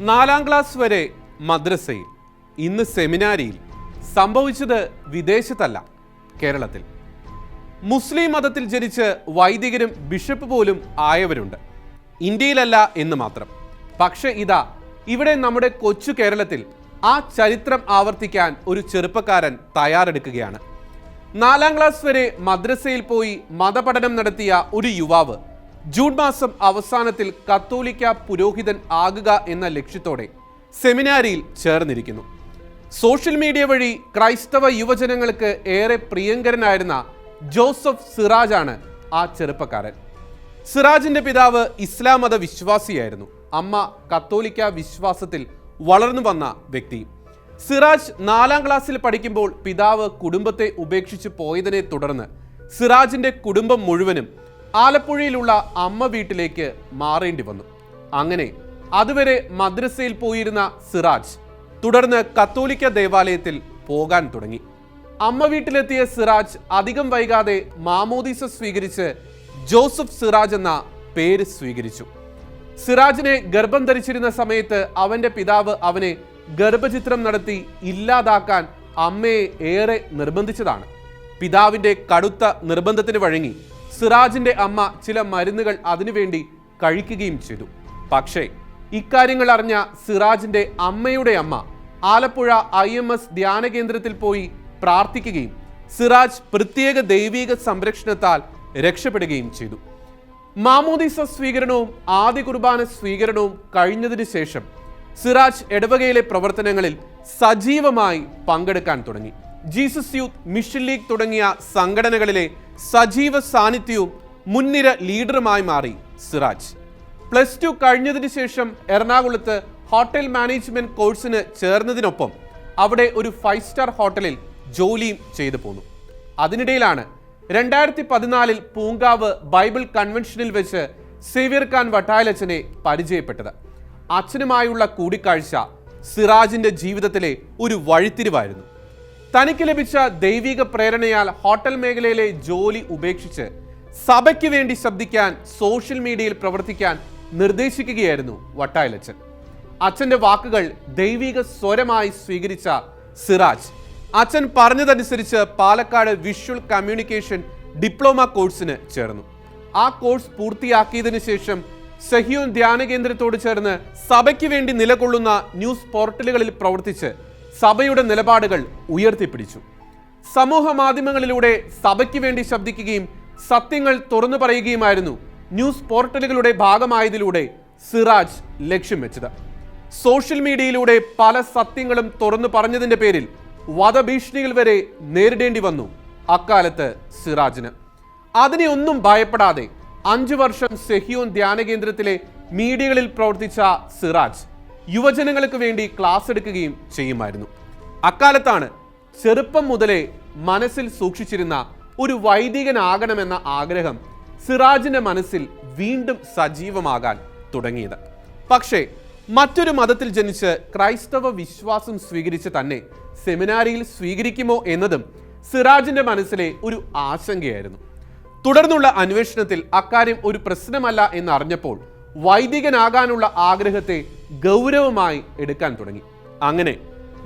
നാലാം ക്ലാസ് വരെ മദ്രസയിൽ ഇന്ന് സെമിനാരിയിൽ സംഭവിച്ചത് വിദേശത്തല്ല കേരളത്തിൽ. മുസ്ലിം മതത്തിൽ ജനിച്ച് വൈദികരും ബിഷപ്പ് പോലും ആയവരുണ്ട്. ഇന്ത്യയിലല്ല എന്ന് മാത്രം. പക്ഷേ ഇതാ ഇവിടെ നമ്മുടെ കൊച്ചു കേരളത്തിൽ ആ ചരിത്രം ആവർത്തിക്കാൻ ഒരു ചെറുപ്പക്കാരൻ തയ്യാറെടുക്കുകയാണ്. നാലാം ക്ലാസ് വരെ മദ്രസയിൽ പോയി മതപഠനം നടത്തിയ ഒരു യുവാവ് ജൂൺ മാസം അവസാനത്തിൽ കത്തോലിക്ക പുരോഹിതൻ ആകുക എന്ന ലക്ഷ്യത്തോടെ സെമിനാരിയിൽ ചേർന്നിരിക്കുന്നു. സോഷ്യൽ മീഡിയ വഴി ക്രൈസ്തവ യുവജനങ്ങൾക്ക് ഏറെ പ്രിയങ്കരനായിരുന്ന ജോസഫ് സിറാജാണ് ആ ചെറുപ്പക്കാരൻ. സിറാജിന്റെ പിതാവ് ഇസ്ലാം മത വിശ്വാസിയായിരുന്നു. അമ്മ കത്തോലിക്ക വിശ്വാസത്തിൽ വളർന്നു വന്ന വ്യക്തി. സിറാജ് നാലാം ക്ലാസ്സിൽ പഠിക്കുമ്പോൾ പിതാവ് കുടുംബത്തെ ഉപേക്ഷിച്ച് പോയതിനെ തുടർന്ന് സിറാജിന്റെ കുടുംബം മുഴുവനും ആലപ്പുഴയിലുള്ള അമ്മ വീട്ടിലേക്ക് മാറേണ്ടി വന്നു. അങ്ങനെ അതുവരെ മദ്രസയിൽ പോയിരുന്ന സിറാജ് തുടർന്ന് കത്തോലിക്ക ദേവാലയത്തിൽ പോകാൻ തുടങ്ങി. അമ്മ വീട്ടിലെത്തിയ സിറാജ് അധികം വൈകാതെ മാമോദീസ സ്വീകരിച്ച് ജോസഫ് സിറാജ് എന്ന പേര് സ്വീകരിച്ചു. സിറാജിനെ ഗർഭം ധരിച്ചിരുന്ന സമയത്ത് അവന്റെ പിതാവ് അവനെ ഗർഭചിത്രം നടത്തി ഇല്ലാതാക്കാൻ അമ്മയെ ഏറെ നിർബന്ധിച്ചതാണ്. പിതാവിന്റെ കടുത്ത നിർബന്ധത്തിന് വഴങ്ങി സിറാജിന്റെ അമ്മ ചില മരുന്നുകൾ അതിനുവേണ്ടി കഴിക്കുകയും ചെയ്തു. പക്ഷേ ഇക്കാര്യങ്ങൾ അറിഞ്ഞ സിറാജിന്റെ അമ്മയുടെ അമ്മ ആലപ്പുഴ ഐ എം എസ് ധ്യാന കേന്ദ്രത്തിൽ പോയി പ്രാർത്ഥിക്കുകയും സിറാജ് പ്രത്യേക ദൈവീക സംരക്ഷണത്താൽ രക്ഷപ്പെടുകയും ചെയ്തു. മാമോദിസ സ്വീകരണവും ആദ്യ കുർബാന സ്വീകരണവും കഴിഞ്ഞതിന് ശേഷം സിറാജ് ഇടവകയിലെ പ്രവർത്തനങ്ങളിൽ സജീവമായി പങ്കെടുക്കാൻ തുടങ്ങി. ജീസസ് യൂത്ത് മിഷൻ ലീഗ് തുടങ്ങിയ സംഘടനകളിലെ സജീവ സാന്നിധ്യവും മുൻനിര ലീഡറുമായി മാറി സിറാജ്. പ്ലസ് ടു കഴിഞ്ഞതിന് ശേഷം എറണാകുളത്ത് ഹോട്ടൽ മാനേജ്മെന്റ് കോഴ്സിന് ചേർന്നതിനൊപ്പം അവിടെ ഒരു ഫൈവ് സ്റ്റാർ ഹോട്ടലിൽ ജോലിയും ചെയ്തു പോന്നു. അതിനിടയിലാണ് രണ്ടായിരത്തി പതിനാലിൽ പൂങ്കാവ് ബൈബിൾ കൺവെൻഷനിൽ വെച്ച് സേവ്യർ ഖാൻ വട്ടായലച്ചനെ പരിചയപ്പെട്ടത്. അച്ഛനുമായുള്ള കൂടിക്കാഴ്ച സിറാജിന്റെ ജീവിതത്തിലെ ഒരു വഴിത്തിരിവായിരുന്നു. തനിക്ക് ലഭിച്ച ദൈവിക പ്രേരണയാൽ ഹോട്ടൽ മേഖലയിലെ ജോലി ഉപേക്ഷിച്ച് സഭയ്ക്ക് വേണ്ടി ശബ്ദിക്കാൻ സോഷ്യൽ മീഡിയയിൽ പ്രവർത്തിക്കാൻ നിർദ്ദേശിക്കുകയായിരുന്നു വട്ടായലച്ചൻ. അച്ഛന്റെ വാക്കുകൾ ദൈവിക സ്വരമായി സ്വീകരിച്ച സിറാജ്. അച്ഛൻ പറഞ്ഞതനുസരിച്ച് പാലക്കാട് വിഷ്വൽ കമ്മ്യൂണിക്കേഷൻ ഡിപ്ലോമ കോഴ്സിന് ചേർന്നു. ആ കോഴ്സ് പൂർത്തിയാക്കിയതിനു ശേഷം സഹിയോൻ ധ്യാന കേന്ദ്രത്തോട് ചേർന്ന് സഭയ്ക്ക് വേണ്ടി നിലകൊള്ളുന്ന ന്യൂസ് പോർട്ടലുകളിൽ പ്രവർത്തിച്ച് സഭയുടെ നിലപാടുകൾ ഉയർത്തിപ്പിടിച്ചു. സമൂഹ മാധ്യമങ്ങളിലൂടെ സഭയ്ക്ക് വേണ്ടി ശബ്ദിക്കുകയും സത്യങ്ങൾ തുറന്നു പറയുകയുമായിരുന്നു ന്യൂസ് പോർട്ടലുകളുടെ ഭാഗമായതിലൂടെ സിറാജ് ലക്ഷ്യം വെച്ചത്. സോഷ്യൽ മീഡിയയിലൂടെ പല സത്യങ്ങളും തുറന്നു പറഞ്ഞതിന്റെ പേരിൽ വധഭീഷണികൾ വരെ നേരിടേണ്ടി വന്നു അക്കാലത്ത് സിറാജിന്. അതിനെ ഒന്നും ഭയപ്പെടാതെ അഞ്ചു വർഷം സെഹിയോൻ ധ്യാന കേന്ദ്രത്തിലെ മീഡിയകളിൽ പ്രവർത്തിച്ച സിറാജ് യുവജനങ്ങൾക്ക് വേണ്ടി ക്ലാസ് എടുക്കുകയും ചെയ്യുമായിരുന്നു. അക്കാലത്താണ് ചെറുപ്പം മുതലേ മനസ്സിൽ സൂക്ഷിച്ചിരുന്ന ഒരു വൈദികനാകണമെന്ന ആഗ്രഹം സിറാജിന്റെ മനസ്സിൽ വീണ്ടും സജീവമാകാൻ തുടങ്ങിയത്. പക്ഷേ മറ്റൊരു മതത്തിൽ ജനിച്ച് ക്രൈസ്തവ വിശ്വാസം സ്വീകരിച്ച് തന്നെ സെമിനാരിയിൽ സ്വീകരിക്കുമോ എന്നതും സിറാജിന്റെ മനസ്സിലെ ഒരു ആശങ്കയായിരുന്നു. തുടർന്നുള്ള അന്വേഷണത്തിൽ അക്കാര്യം ഒരു പ്രശ്നമല്ല എന്നറിഞ്ഞപ്പോൾ വൈദികനാകാനുള്ള ആഗ്രഹത്തെ ഗൗരവമായി എടുക്കാൻ തുടങ്ങി. അങ്ങനെ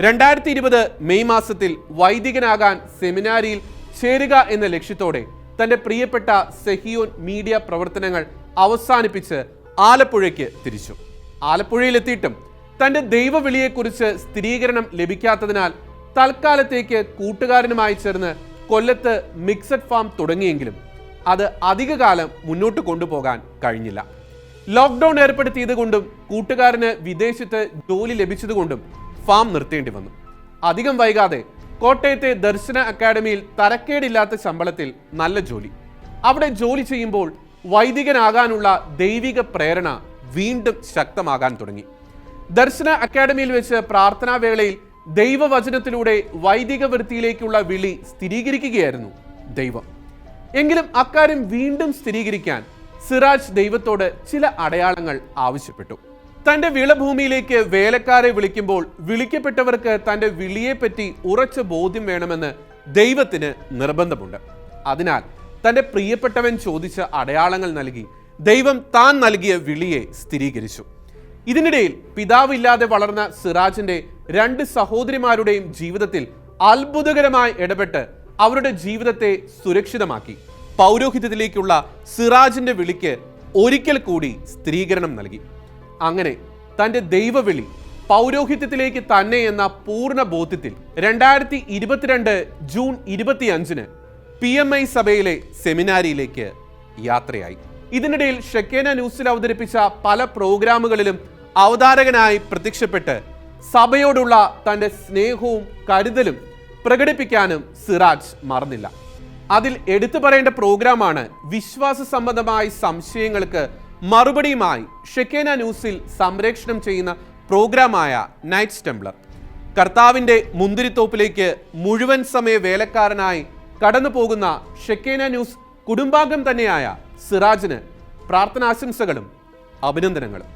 രണ്ടായിരത്തി ഇരുപത് മെയ് മാസത്തിൽ വൈദികനാകാൻ സെമിനാരിയിൽ ചേരുക എന്ന ലക്ഷ്യത്തോടെ തന്റെ പ്രിയപ്പെട്ട സെഹിയോൻ മീഡിയ പ്രവർത്തനങ്ങൾ അവസാനിപ്പിച്ച് ആലപ്പുഴയ്ക്ക് തിരിച്ചു. ആലപ്പുഴയിലെത്തിയിട്ടും തന്റെ ദൈവവിളിയെക്കുറിച്ച് സ്ഥിരീകരണം ലഭിക്കാത്തതിനാൽ തൽക്കാലത്തേക്ക് കൂട്ടുകാരനുമായി ചേർന്ന് കൊല്ലത്ത് മിക്സഡ് ഫാം തുടങ്ങിയെങ്കിലും അത് അധികകാലം മുന്നോട്ട് കൊണ്ടുപോകാൻ കഴിഞ്ഞില്ല. ലോക്ക്ഡൌൺ ഏർപ്പെടുത്തിയത് കൊണ്ടും കൂട്ടുകാരന് വിദേശത്ത് ജോലി ലഭിച്ചതുകൊണ്ടും ഫാം നിർത്തേണ്ടി വന്നു. അധികം വൈകാതെ കോട്ടയത്തെ ദർശന അക്കാദമിയിൽ തരക്കേടില്ലാത്ത ശമ്പളത്തിൽ നല്ല ജോലി. അവിടെ ജോലി ചെയ്യുമ്പോൾ വൈദികനാകാനുള്ള ദൈവിക പ്രേരണ വീണ്ടും ശക്തമാകാൻ തുടങ്ങി. ദർശന അക്കാദമിയിൽ വെച്ച് പ്രാർത്ഥനാ വേളയിൽ ദൈവവചനത്തിലൂടെ വൈദിക വൃത്തിയിലേക്കുള്ള വിളി സ്ഥിരീകരിക്കുകയായിരുന്നു ദൈവം. എങ്കിലും അക്കാര്യം വീണ്ടും സ്ഥിരീകരിക്കാൻ സിറാജ് ദൈവത്തോട് ചില അടയാളങ്ങൾ ആവശ്യപ്പെട്ടു. തന്റെ വിളഭൂമിയിലേക്ക് വേലക്കാരെ വിളിക്കുമ്പോൾ വിളിക്കപ്പെട്ടവർക്ക് തന്റെ വിളിയെപ്പറ്റി ഉറച്ച ബോധ്യം വേണമെന്ന് ദൈവത്തിന് നിർബന്ധമുണ്ട്. അതിനാൽ തന്റെ പ്രിയപ്പെട്ടവൻ ചോദിച്ച അടയാളങ്ങൾ നൽകി ദൈവം താൻ നൽകിയ വിളിയെ സ്ഥിരീകരിച്ചു. ഇതിനിടയിൽ പിതാവില്ലാതെ വളർന്ന സിറാജിന്റെ രണ്ട് സഹോദരിമാരുടെയും ജീവിതത്തിൽ അത്ഭുതകരമായി ഇടപെട്ട് അവരുടെ ജീവിതത്തെ സുരക്ഷിതമാക്കി. പൗരോഹിത്യത്തിലേക്കുള്ള സിറാജിന്റെ വിളിക്ക് ഒരിക്കൽ കൂടി സ്ത്രീകരണം നൽകി. അങ്ങനെ തന്റെ ദൈവവിളി പൗരോഹിത്യത്തിലേക്ക് തന്നെ എന്ന പൂർണ ബോധ്യത്തിൽ രണ്ടായിരത്തി ഇരുപത്തിരണ്ട് ജൂൺ ഇരുപത്തിയഞ്ചിന് പി എം ഐ സഭയിലെ സെമിനാരിയിലേക്ക് യാത്രയായി. ഇതിനിടയിൽ ഷെക്കേന ന്യൂസിൽ അവതരിപ്പിച്ച പല പ്രോഗ്രാമുകളിലും അവതാരകനായി പ്രത്യക്ഷപ്പെട്ട് സഭയോടുള്ള തന്റെ സ്നേഹവും കരുതലും പ്രകടിപ്പിക്കാനും സിറാജ് മറന്നില്ല. അതിൽ എടുത്തു പറയേണ്ട പ്രോഗ്രാമാണ് വിശ്വാസ സംബന്ധമായ സംശയങ്ങൾക്ക് മറുപടിയുമായി ഷെക്കേന ന്യൂസിൽ സംപ്രേക്ഷണം ചെയ്യുന്ന പ്രോഗ്രാമായ നൈറ്റ് സ്റ്റംബ്ലർ. കർത്താവിന്റെ മുന്തിരിത്തോപ്പിലേക്ക് മുഴുവൻ സമയ വേലക്കാരനായി കടന്നു പോകുന്ന ഷെക്കേന ന്യൂസ് കുടുംബാംഗം തന്നെയായ സിറാജിന് പ്രാർത്ഥനാശംസകളും അഭിനന്ദനങ്ങളും.